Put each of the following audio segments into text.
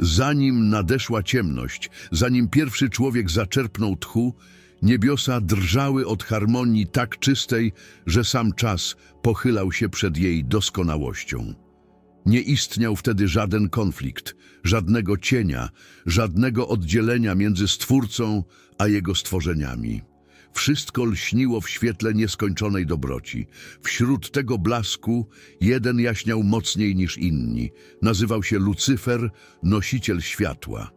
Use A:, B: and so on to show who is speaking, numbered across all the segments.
A: Zanim nadeszła ciemność, zanim pierwszy człowiek zaczerpnął tchu, niebiosa drżały od harmonii tak czystej, że sam czas pochylał się przed jej doskonałością. Nie istniał wtedy żaden konflikt, żadnego cienia, żadnego oddzielenia między Stwórcą a Jego stworzeniami. Wszystko lśniło w świetle nieskończonej dobroci. Wśród tego blasku jeden jaśniał mocniej niż inni. Nazywał się Lucyfer, nosiciel światła.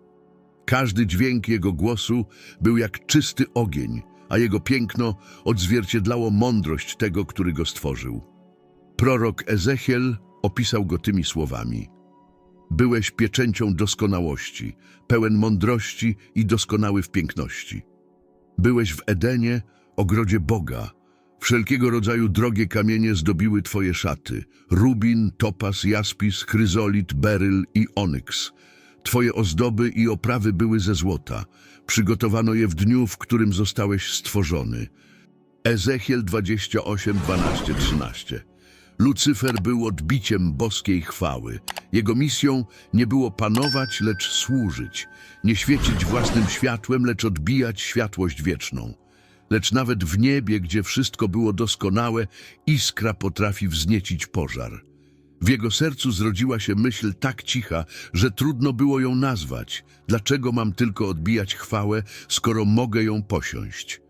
A: Każdy dźwięk jego głosu był jak czysty ogień, a jego piękno odzwierciedlało mądrość tego, który go stworzył. Prorok Ezechiel opisał go tymi słowami. Byłeś pieczęcią doskonałości, pełen mądrości i doskonały w piękności. Byłeś w Edenie, ogrodzie Boga. Wszelkiego rodzaju drogie kamienie zdobiły twoje szaty. Rubin, topas, jaspis, chryzolit, beryl i onyks. Twoje ozdoby i oprawy były ze złota. Przygotowano je w dniu, w którym zostałeś stworzony. Ezechiel 28, 12, 13. Lucyfer był odbiciem boskiej chwały. Jego misją nie było panować, lecz służyć. Nie świecić własnym światłem, lecz odbijać światłość wieczną. Lecz nawet w niebie, gdzie wszystko było doskonałe, iskra potrafi wzniecić pożar. W jego sercu zrodziła się myśl tak cicha, że trudno było ją nazwać. Dlaczego mam tylko odbijać chwałę, skoro mogę ją posiąść?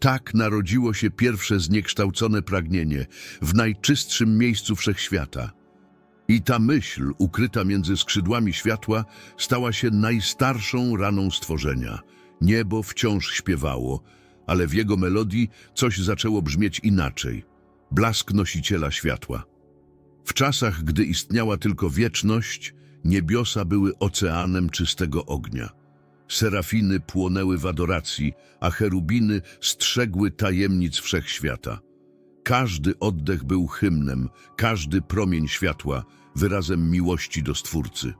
A: Tak narodziło się pierwsze zniekształcone pragnienie w najczystszym miejscu wszechświata. I ta myśl, ukryta między skrzydłami światła, stała się najstarszą raną stworzenia. Niebo wciąż śpiewało, ale w jego melodii coś zaczęło brzmieć inaczej. Blask nosiciela światła. W czasach, gdy istniała tylko wieczność, niebiosa były oceanem czystego ognia. Serafiny płonęły w adoracji, a cherubiny strzegły tajemnic wszechświata. Każdy oddech był hymnem, każdy promień światła wyrazem miłości do Stwórcy.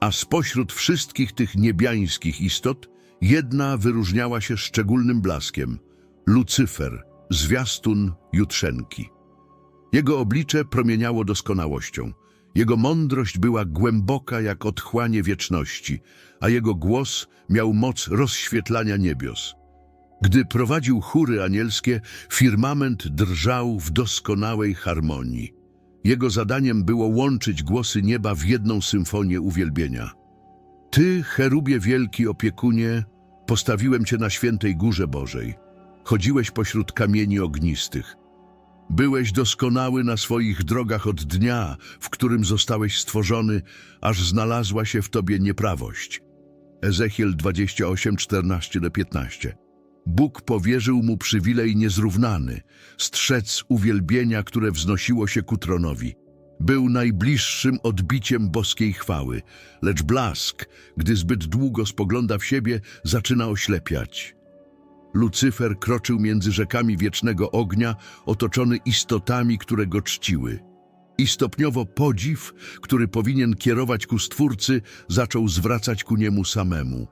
A: A spośród wszystkich tych niebiańskich istot, jedna wyróżniała się szczególnym blaskiem – Lucyfer, zwiastun Jutrzenki. Jego oblicze promieniało doskonałością. Jego mądrość była głęboka jak otchłanie wieczności, a jego głos miał moc rozświetlania niebios. Gdy prowadził chóry anielskie, firmament drżał w doskonałej harmonii. Jego zadaniem było łączyć głosy nieba w jedną symfonię uwielbienia. Ty, cherubie wielki opiekunie, postawiłem cię na świętej górze Bożej. Chodziłeś pośród kamieni ognistych. Byłeś doskonały na swoich drogach od dnia, w którym zostałeś stworzony, aż znalazła się w tobie nieprawość. Ezechiel 28, 14-15 Bóg powierzył mu przywilej niezrównany, strzec uwielbienia, które wznosiło się ku tronowi. Był najbliższym odbiciem boskiej chwały, lecz blask, gdy zbyt długo spogląda w siebie, zaczyna oślepiać. Lucyfer kroczył między rzekami wiecznego ognia, otoczony istotami, które go czciły. I stopniowo podziw, który powinien kierować ku Stwórcy, zaczął zwracać ku niemu samemu.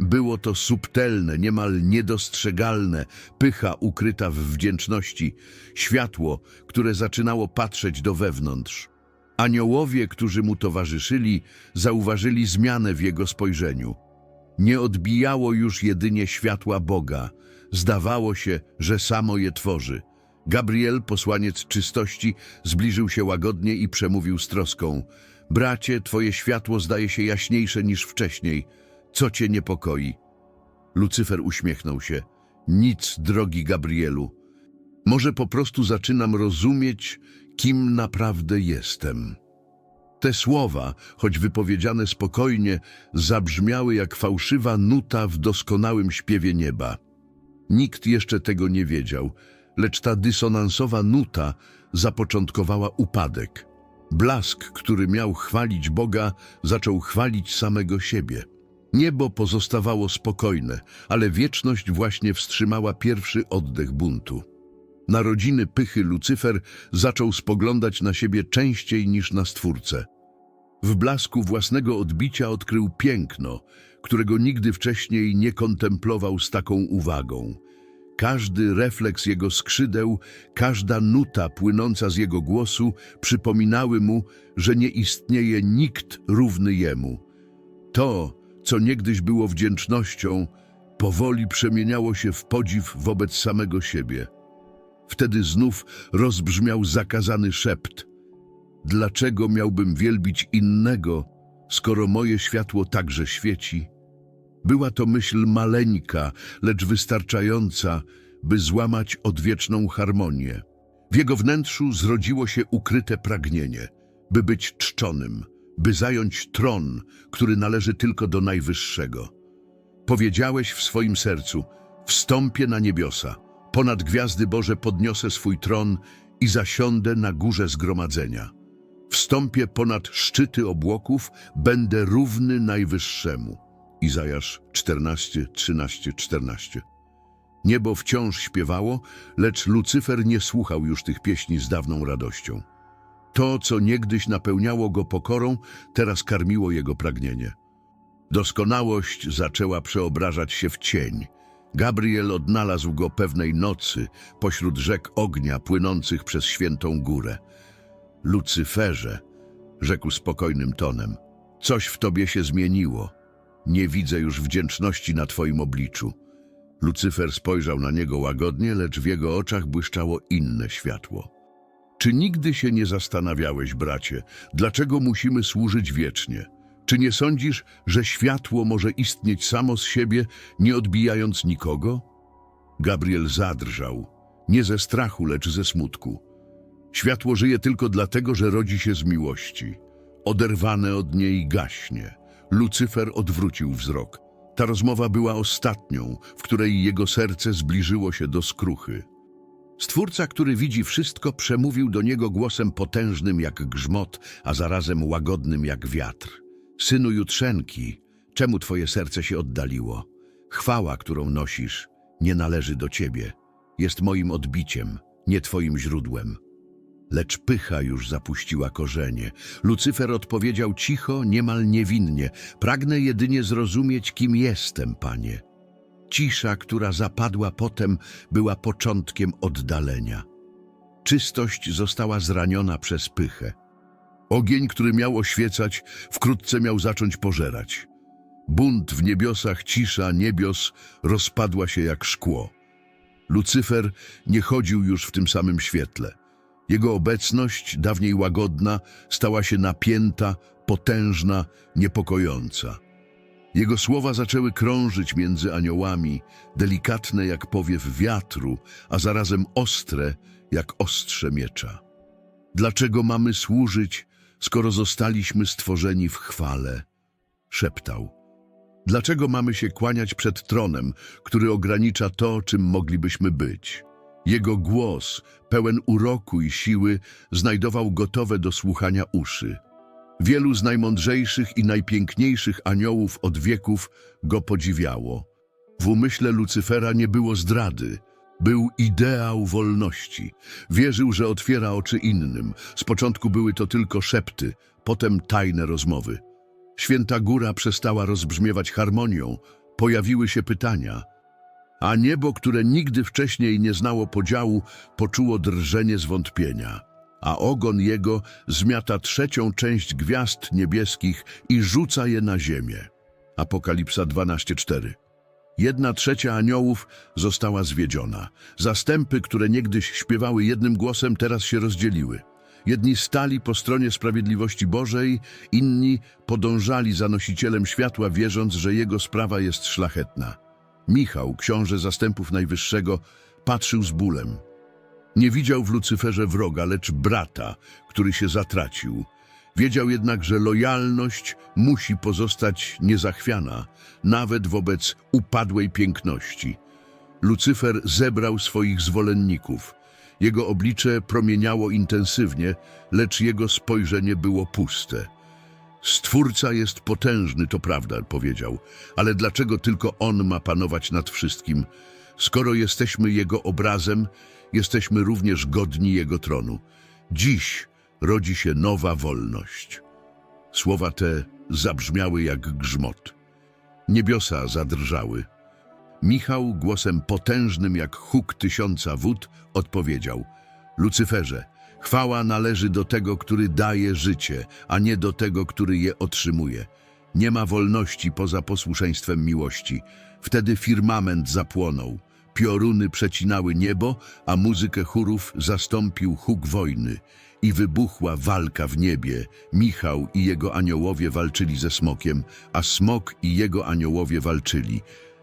A: Było to subtelne, niemal niedostrzegalne, pycha ukryta w wdzięczności, światło, które zaczynało patrzeć do wewnątrz. Aniołowie, którzy mu towarzyszyli, zauważyli zmianę w jego spojrzeniu. Nie odbijało już jedynie światła Boga. Zdawało się, że samo je tworzy. Gabriel, posłaniec czystości, zbliżył się łagodnie i przemówił z troską. Bracie, twoje światło zdaje się jaśniejsze niż wcześniej. Co cię niepokoi? Lucyfer uśmiechnął się. Nic, drogi Gabrielu. Może po prostu zaczynam rozumieć, kim naprawdę jestem. Te słowa, choć wypowiedziane spokojnie, zabrzmiały jak fałszywa nuta w doskonałym śpiewie nieba. Nikt jeszcze tego nie wiedział, lecz ta dysonansowa nuta zapoczątkowała upadek. Blask, który miał chwalić Boga, zaczął chwalić samego siebie. Niebo pozostawało spokojne, ale wieczność właśnie wstrzymała pierwszy oddech buntu. Narodziny pychy Lucyfer zaczął spoglądać na siebie częściej niż na Stwórcę. W blasku własnego odbicia odkrył piękno, którego nigdy wcześniej nie kontemplował z taką uwagą. Każdy refleks jego skrzydeł, każda nuta płynąca z jego głosu przypominały mu, że nie istnieje nikt równy jemu. To, co niegdyś było wdzięcznością, powoli przemieniało się w podziw wobec samego siebie. Wtedy znów rozbrzmiał zakazany szept. Dlaczego miałbym wielbić innego, skoro moje światło także świeci? Była to myśl maleńka, lecz wystarczająca, by złamać odwieczną harmonię. W jego wnętrzu zrodziło się ukryte pragnienie, by być czczonym, by zająć tron, który należy tylko do Najwyższego. Powiedziałeś w swoim sercu, wstąpię na niebiosa, ponad gwiazdy Boże podniosę swój tron i zasiądę na górze zgromadzenia. Wstąpię ponad szczyty obłoków, będę równy Najwyższemu. Izajasz 14, 13, 14. Niebo wciąż śpiewało, lecz Lucyfer nie słuchał już tych pieśni z dawną radością. To, co niegdyś napełniało go pokorą, teraz karmiło jego pragnienie. Doskonałość zaczęła przeobrażać się w cień. Gabriel odnalazł go pewnej nocy pośród rzek ognia płynących przez świętą górę. Lucyferze, rzekł spokojnym tonem, coś w tobie się zmieniło. Nie widzę już wdzięczności na twoim obliczu. Lucyfer spojrzał na niego łagodnie, lecz w jego oczach błyszczało inne światło. Czy nigdy się nie zastanawiałeś, bracie, dlaczego musimy służyć wiecznie? Czy nie sądzisz, że światło może istnieć samo z siebie, nie odbijając nikogo? Gabriel zadrżał, nie ze strachu, lecz ze smutku. Światło żyje tylko dlatego, że rodzi się z miłości. Oderwane od niej gaśnie. Lucyfer odwrócił wzrok. Ta rozmowa była ostatnią, w której jego serce zbliżyło się do skruchy. Stwórca, który widzi wszystko, przemówił do niego głosem potężnym jak grzmot, a zarazem łagodnym jak wiatr. Synu Jutrzenki, czemu twoje serce się oddaliło? Chwała, którą nosisz, nie należy do ciebie. Jest moim odbiciem, nie twoim źródłem. Lecz pycha już zapuściła korzenie. Lucyfer odpowiedział cicho, niemal niewinnie. Pragnę jedynie zrozumieć, kim jestem, panie. Cisza, która zapadła potem, była początkiem oddalenia. Czystość została zraniona przez pychę. Ogień, który miał oświecać, wkrótce miał zacząć pożerać. Bunt w niebiosach, cisza niebios rozpadła się jak szkło. Lucyfer nie chodził już w tym samym świetle. Jego obecność, dawniej łagodna, stała się napięta, potężna, niepokojąca. Jego słowa zaczęły krążyć między aniołami, delikatne jak powiew wiatru, a zarazem ostre jak ostrze miecza. Dlaczego mamy służyć, skoro zostaliśmy stworzeni w chwale? Szeptał. Dlaczego mamy się kłaniać przed tronem, który ogranicza to, czym moglibyśmy być? Jego głos, pełen uroku i siły, znajdował gotowe do słuchania uszy. Wielu z najmądrzejszych i najpiękniejszych aniołów od wieków go podziwiało. W umyśle Lucyfera nie było zdrady. Był ideał wolności. Wierzył, że otwiera oczy innym. Z początku były to tylko szepty, potem tajne rozmowy. Święta góra przestała rozbrzmiewać harmonią. Pojawiły się pytania. A niebo, które nigdy wcześniej nie znało podziału, poczuło drżenie zwątpienia a ogon jego zmiata trzecią część gwiazd niebieskich i rzuca je na ziemię. Apokalipsa 12:4. Jedna trzecia aniołów została zwiedziona. Zastępy, które niegdyś śpiewały jednym głosem, teraz się rozdzieliły. Jedni stali po stronie sprawiedliwości Bożej, inni podążali za nosicielem światła, wierząc, że jego sprawa jest szlachetna. Michał, książę zastępów Najwyższego, patrzył z bólem. Nie widział w Lucyferze wroga, lecz brata, który się zatracił. Wiedział jednak, że lojalność musi pozostać niezachwiana, nawet wobec upadłej piękności. Lucyfer zebrał swoich zwolenników. Jego oblicze promieniało intensywnie, lecz jego spojrzenie było puste. Stwórca jest potężny, to prawda, powiedział, ale dlaczego tylko On ma panować nad wszystkim? Skoro jesteśmy Jego obrazem, jesteśmy również godni Jego tronu. Dziś rodzi się nowa wolność. Słowa te zabrzmiały jak grzmot. Niebiosa zadrżały. Michał głosem potężnym jak huk tysiąca wód odpowiedział Lucyferze, chwała należy do tego, który daje życie, a nie do tego, który je otrzymuje. Nie ma wolności poza posłuszeństwem miłości. Wtedy firmament zapłonął. Pioruny przecinały niebo, a muzykę chórów zastąpił huk wojny. I wybuchła walka w niebie. Michał i jego aniołowie walczyli ze smokiem, a smok i jego aniołowie walczyli.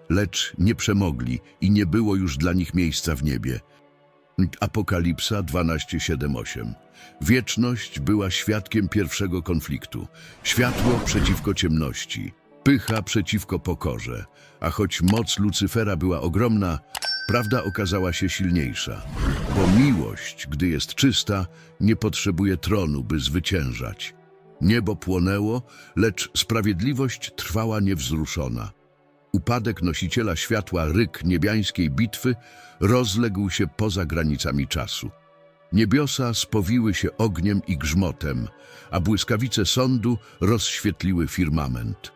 A: Lecz nie przemogli i nie było już dla nich miejsca w niebie. Apokalipsa 12:7-8. Wieczność była świadkiem pierwszego konfliktu. Światło przeciwko ciemności, pycha przeciwko pokorze. A choć moc Lucyfera była ogromna, prawda okazała się silniejsza. Bo miłość, gdy jest czysta, nie potrzebuje tronu, by zwyciężać. Niebo płonęło, lecz sprawiedliwość trwała niewzruszona. Upadek nosiciela światła ryk niebiańskiej bitwy rozległ się poza granicami czasu. Niebiosa spowiły się ogniem i grzmotem, a błyskawice sądu rozświetliły firmament.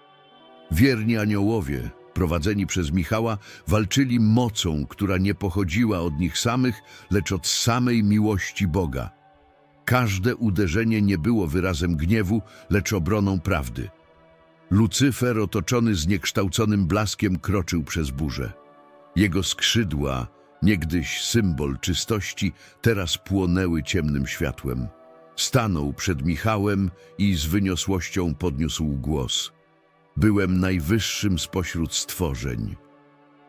A: Wierni aniołowie, prowadzeni przez Michała, walczyli mocą, która nie pochodziła od nich samych, lecz od samej miłości Boga. Każde uderzenie nie było wyrazem gniewu, lecz obroną prawdy. Lucyfer, otoczony zniekształconym blaskiem, kroczył przez burzę. Jego skrzydła, niegdyś symbol czystości, teraz płonęły ciemnym światłem. Stanął przed Michałem i z wyniosłością podniósł głos. Byłem najwyższym spośród stworzeń.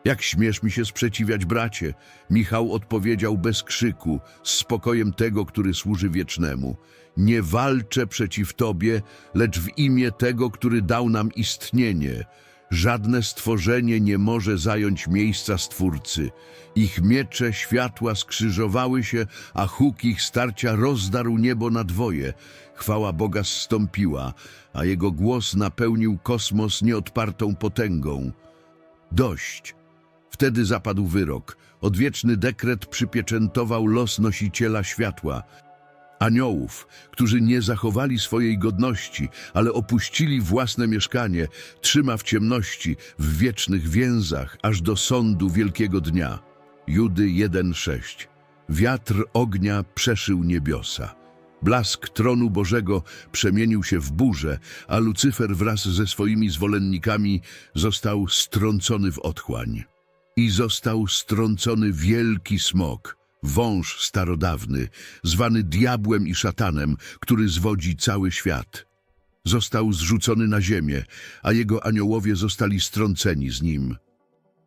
A: Jak śmiesz mi się sprzeciwiać, bracie? Michał odpowiedział bez krzyku, z spokojem tego, który służy wiecznemu. Nie walczę przeciw Tobie, lecz w imię tego, który dał nam istnienie. Żadne stworzenie nie może zająć miejsca Stwórcy. Ich miecze światła skrzyżowały się, a huk ich starcia rozdarł niebo na dwoje. Chwała Boga zstąpiła, a Jego głos napełnił kosmos nieodpartą potęgą. Dość! Wtedy zapadł wyrok. Odwieczny dekret przypieczętował los nosiciela światła. Aniołów, którzy nie zachowali swojej godności, ale opuścili własne mieszkanie, trzyma w ciemności, w wiecznych więzach, aż do sądu wielkiego dnia. Judy 1:6. Wiatr ognia przeszył niebiosa. Blask tronu Bożego przemienił się w burzę, a Lucyfer wraz ze swoimi zwolennikami został strącony w otchłań. I został strącony wielki smok, wąż starodawny, zwany diabłem i szatanem, który zwodzi cały świat. Został zrzucony na ziemię, a jego aniołowie zostali strąceni z nim.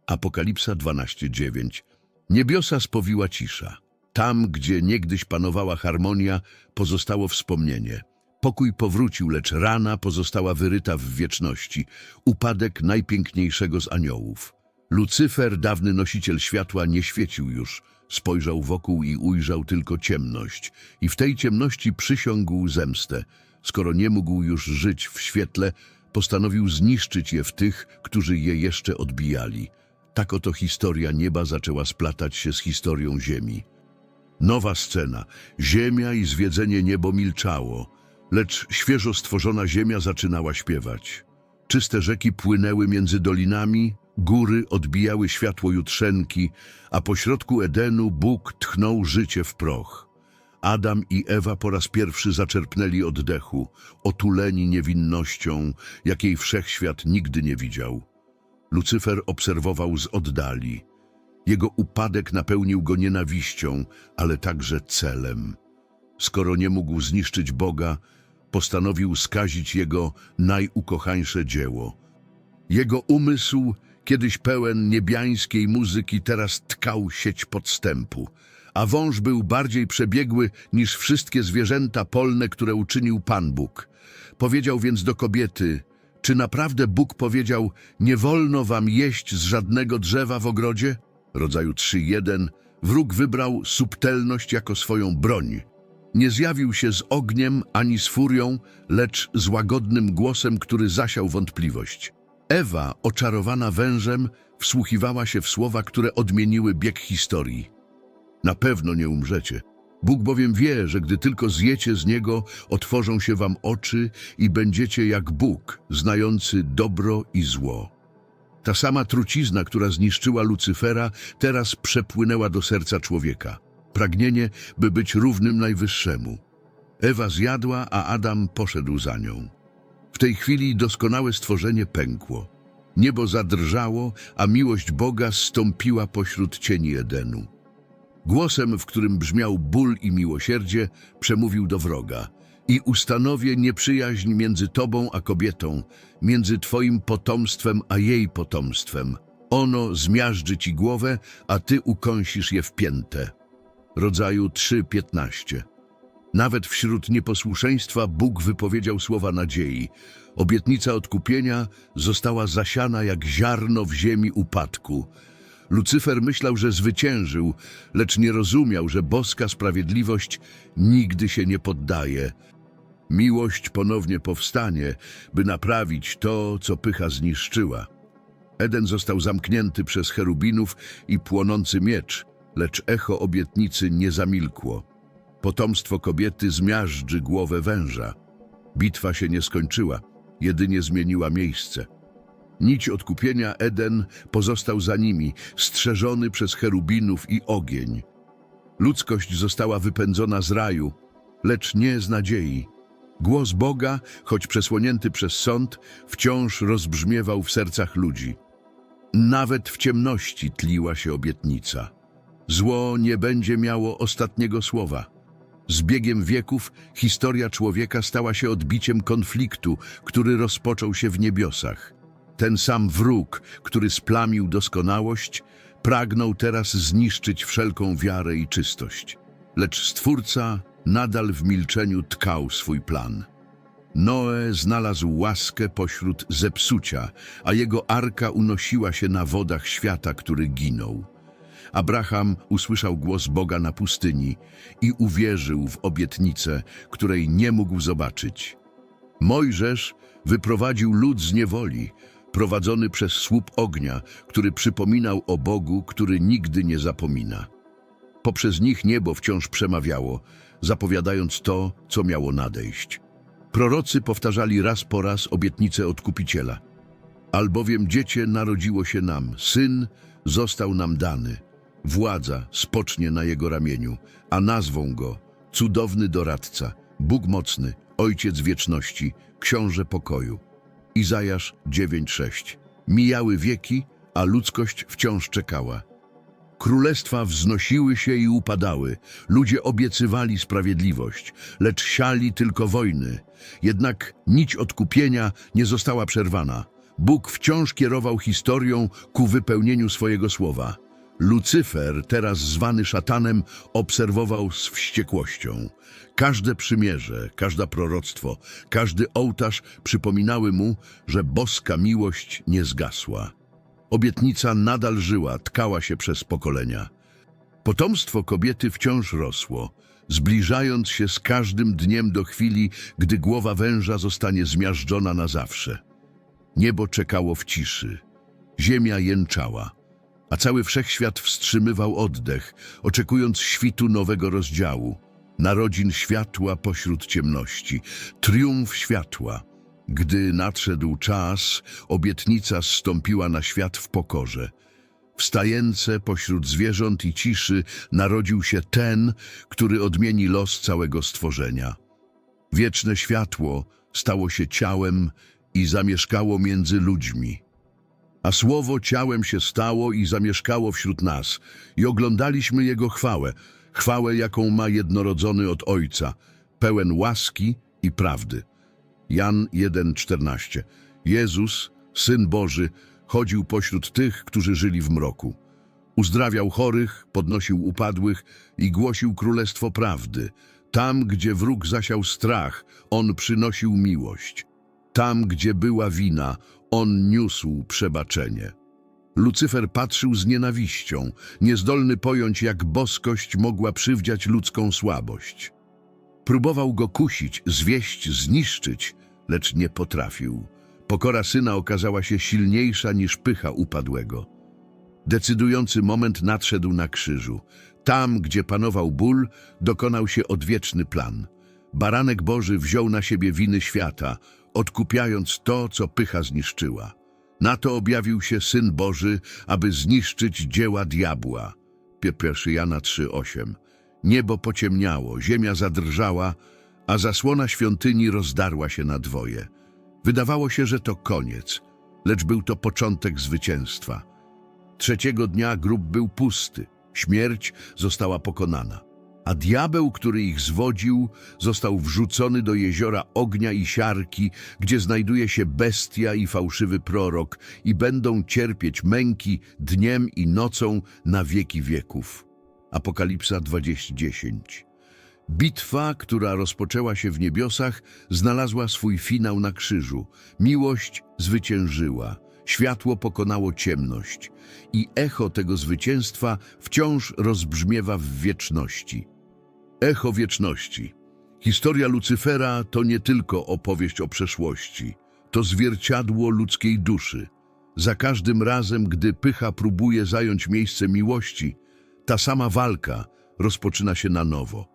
A: Apokalipsa 12:9 Niebiosa spowiła cisza. Tam, gdzie niegdyś panowała harmonia, pozostało wspomnienie. Pokój powrócił, lecz rana pozostała wyryta w wieczności. Upadek najpiękniejszego z aniołów. Lucyfer, dawny nosiciel światła, nie świecił już. Spojrzał wokół i ujrzał tylko ciemność. I w tej ciemności przysiągł zemstę. Skoro nie mógł już żyć w świetle, postanowił zniszczyć je w tych, którzy je jeszcze odbijali. Tak oto historia nieba zaczęła splatać się z historią ziemi. Nowa scena. Ziemia i zwiedzenie niebo milczało, lecz świeżo stworzona ziemia zaczynała śpiewać. Czyste rzeki płynęły między dolinami, góry odbijały światło jutrzenki, a pośrodku Edenu Bóg tchnął życie w proch. Adam i Ewa po raz pierwszy zaczerpnęli oddechu, otuleni niewinnością, jakiej wszechświat nigdy nie widział. Lucyfer obserwował z oddali. Jego upadek napełnił go nienawiścią, ale także celem. Skoro nie mógł zniszczyć Boga, postanowił skazić jego najukochańsze dzieło. Jego umysł, kiedyś pełen niebiańskiej muzyki, teraz tkał sieć podstępu, a wąż był bardziej przebiegły niż wszystkie zwierzęta polne, które uczynił Pan Bóg. Powiedział więc do kobiety, czy naprawdę Bóg powiedział, nie wolno wam jeść z żadnego drzewa w ogrodzie? Rodzaju 3.1. Wróg wybrał subtelność jako swoją broń. Nie zjawił się z ogniem ani z furią, lecz z łagodnym głosem, który zasiał wątpliwość. Ewa, oczarowana wężem, wsłuchiwała się w słowa, które odmieniły bieg historii. Na pewno nie umrzecie. Bóg bowiem wie, że gdy tylko zjecie z Niego, otworzą się wam oczy i będziecie jak Bóg, znający dobro i zło. Ta sama trucizna, która zniszczyła Lucyfera, teraz przepłynęła do serca człowieka. Pragnienie, by być równym Najwyższemu. Ewa zjadła, a Adam poszedł za nią. W tej chwili doskonałe stworzenie pękło. Niebo zadrżało, a miłość Boga stąpiła pośród cieni Edenu. Głosem, w którym brzmiał ból i miłosierdzie, przemówił do wroga. I ustanowię nieprzyjaźń między tobą a kobietą, między twoim potomstwem a jej potomstwem. Ono zmiażdży ci głowę, a ty ukąsisz je w piętę. Rodzaju 3.15 Nawet wśród nieposłuszeństwa Bóg wypowiedział słowa nadziei. Obietnica odkupienia została zasiana jak ziarno w ziemi upadku. Lucyfer myślał, że zwyciężył, lecz nie rozumiał, że boska sprawiedliwość nigdy się nie poddaje. Miłość ponownie powstanie, by naprawić to, co pycha zniszczyła. Eden został zamknięty przez cherubinów i płonący miecz, lecz echo obietnicy nie zamilkło. Potomstwo kobiety zmiażdży głowę węża. Bitwa się nie skończyła, jedynie zmieniła miejsce. Nić odkupienia Eden pozostał za nimi, strzeżony przez cherubinów i ogień. Ludzkość została wypędzona z raju, lecz nie z nadziei. Głos Boga, choć przesłonięty przez sąd, wciąż rozbrzmiewał w sercach ludzi. Nawet w ciemności tliła się obietnica. Zło nie będzie miało ostatniego słowa. Z biegiem wieków historia człowieka stała się odbiciem konfliktu, który rozpoczął się w niebiosach. Ten sam wróg, który splamił doskonałość, pragnął teraz zniszczyć wszelką wiarę i czystość. Lecz Stwórca nadal w milczeniu tkał swój plan. Noe znalazł łaskę pośród zepsucia, a jego arka unosiła się na wodach świata, który ginął. Abraham usłyszał głos Boga na pustyni i uwierzył w obietnicę, której nie mógł zobaczyć. Mojżesz wyprowadził lud z niewoli, prowadzony przez słup ognia, który przypominał o Bogu, który nigdy nie zapomina. Poprzez nich niebo wciąż przemawiało, zapowiadając to, co miało nadejść. Prorocy powtarzali raz po raz obietnicę Odkupiciela. Albowiem dziecię narodziło się nam, syn został nam dany. Władza spocznie na jego ramieniu, a nazwą go Cudowny Doradca, Bóg Mocny, Ojciec Wieczności, Książę Pokoju. Izajasz 9:6. Mijały wieki, a ludzkość wciąż czekała. Królestwa wznosiły się i upadały, ludzie obiecywali sprawiedliwość, lecz siali tylko wojny. Jednak nić odkupienia nie została przerwana. Bóg wciąż kierował historią ku wypełnieniu swojego słowa. Lucyfer, teraz zwany szatanem, obserwował z wściekłością. Każde przymierze, każde proroctwo, każdy ołtarz przypominały mu, że boska miłość nie zgasła. Obietnica nadal żyła, tkała się przez pokolenia. Potomstwo kobiety wciąż rosło, zbliżając się z każdym dniem do chwili, gdy głowa węża zostanie zmiażdżona na zawsze. Niebo czekało w ciszy, ziemia jęczała, a cały wszechświat wstrzymywał oddech, oczekując świtu nowego rozdziału, narodzin światła pośród ciemności, triumf światła. Gdy nadszedł czas, obietnica zstąpiła na świat w pokorze. Wstające pośród zwierząt i ciszy narodził się ten, który odmieni los całego stworzenia. Wieczne światło stało się ciałem i zamieszkało między ludźmi. A słowo ciałem się stało i zamieszkało wśród nas, i oglądaliśmy Jego chwałę, chwałę, jaką ma jednorodzony od Ojca, pełen łaski i prawdy. Jan 1,14 Jezus, Syn Boży, chodził pośród tych, którzy żyli w mroku. Uzdrawiał chorych, podnosił upadłych i głosił królestwo prawdy. Tam, gdzie wróg zasiał strach, on przynosił miłość. Tam, gdzie była wina, on niósł przebaczenie. Lucyfer patrzył z nienawiścią, niezdolny pojąć, jak boskość mogła przywdziać ludzką słabość. Próbował go kusić, zwieść, zniszczyć, lecz nie potrafił. Pokora syna okazała się silniejsza niż pycha upadłego. Decydujący moment nadszedł na krzyżu. Tam, gdzie panował ból, dokonał się odwieczny plan. Baranek Boży wziął na siebie winy świata, odkupiając to, co pycha zniszczyła. Na to objawił się Syn Boży, aby zniszczyć dzieła diabła. 1 Jana 3,8 Niebo pociemniało, ziemia zadrżała, a zasłona świątyni rozdarła się na dwoje. Wydawało się, że to koniec, lecz był to początek zwycięstwa. Trzeciego dnia grób był pusty, śmierć została pokonana, a diabeł, który ich zwodził, został wrzucony do jeziora ognia i siarki, gdzie znajduje się bestia i fałszywy prorok i będą cierpieć męki dniem i nocą na wieki wieków. Apokalipsa 20:10 Bitwa, która rozpoczęła się w niebiosach, znalazła swój finał na krzyżu. Miłość zwyciężyła, światło pokonało ciemność i echo tego zwycięstwa wciąż rozbrzmiewa w wieczności. Echo wieczności. Historia Lucyfera to nie tylko opowieść o przeszłości, to zwierciadło ludzkiej duszy. Za każdym razem, gdy pycha próbuje zająć miejsce miłości, ta sama walka rozpoczyna się na nowo.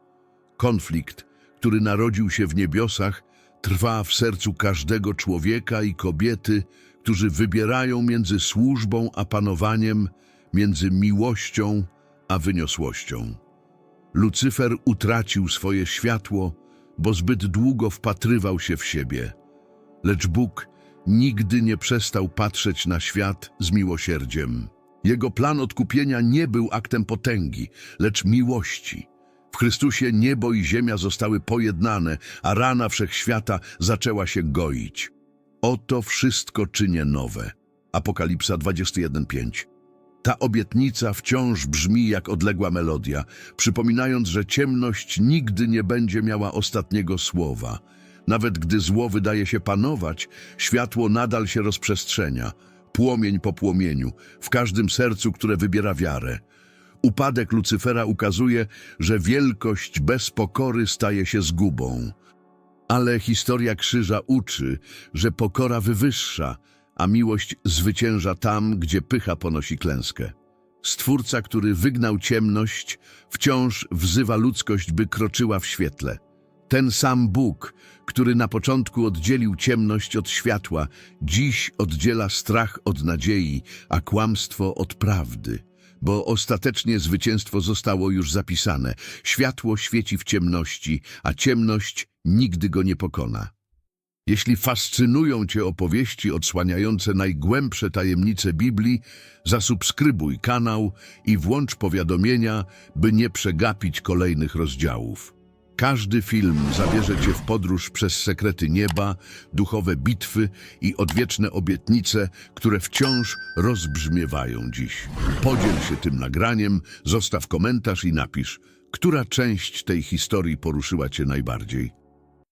A: Konflikt, który narodził się w niebiosach, trwa w sercu każdego człowieka i kobiety, którzy wybierają między służbą a panowaniem, między miłością a wyniosłością. Lucyfer utracił swoje światło, bo zbyt długo wpatrywał się w siebie. Lecz Bóg nigdy nie przestał patrzeć na świat z miłosierdziem. Jego plan odkupienia nie był aktem potęgi, lecz miłości. W Chrystusie niebo i ziemia zostały pojednane, a rana wszechświata zaczęła się goić. Oto wszystko czynię nowe. Apokalipsa 21:5. Ta obietnica wciąż brzmi jak odległa melodia, przypominając, że ciemność nigdy nie będzie miała ostatniego słowa. Nawet gdy zło wydaje się panować, światło nadal się rozprzestrzenia, płomień po płomieniu, w każdym sercu, które wybiera wiarę. Upadek Lucyfera ukazuje, że wielkość bez pokory staje się zgubą. Ale historia krzyża uczy, że pokora wywyższa, a miłość zwycięża tam, gdzie pycha ponosi klęskę. Stwórca, który wygnał ciemność, wciąż wzywa ludzkość, by kroczyła w świetle. Ten sam Bóg, który na początku oddzielił ciemność od światła, dziś oddziela strach od nadziei, a kłamstwo od prawdy. Bo ostatecznie zwycięstwo zostało już zapisane. Światło świeci w ciemności, a ciemność nigdy go nie pokona. Jeśli fascynują Cię opowieści odsłaniające najgłębsze tajemnice Biblii, zasubskrybuj kanał i włącz powiadomienia, by nie przegapić kolejnych rozdziałów. Każdy film zabierze Cię w podróż przez sekrety nieba, duchowe bitwy i odwieczne obietnice, które wciąż rozbrzmiewają dziś. Podziel się tym nagraniem, zostaw komentarz i napisz, która część tej historii poruszyła Cię najbardziej.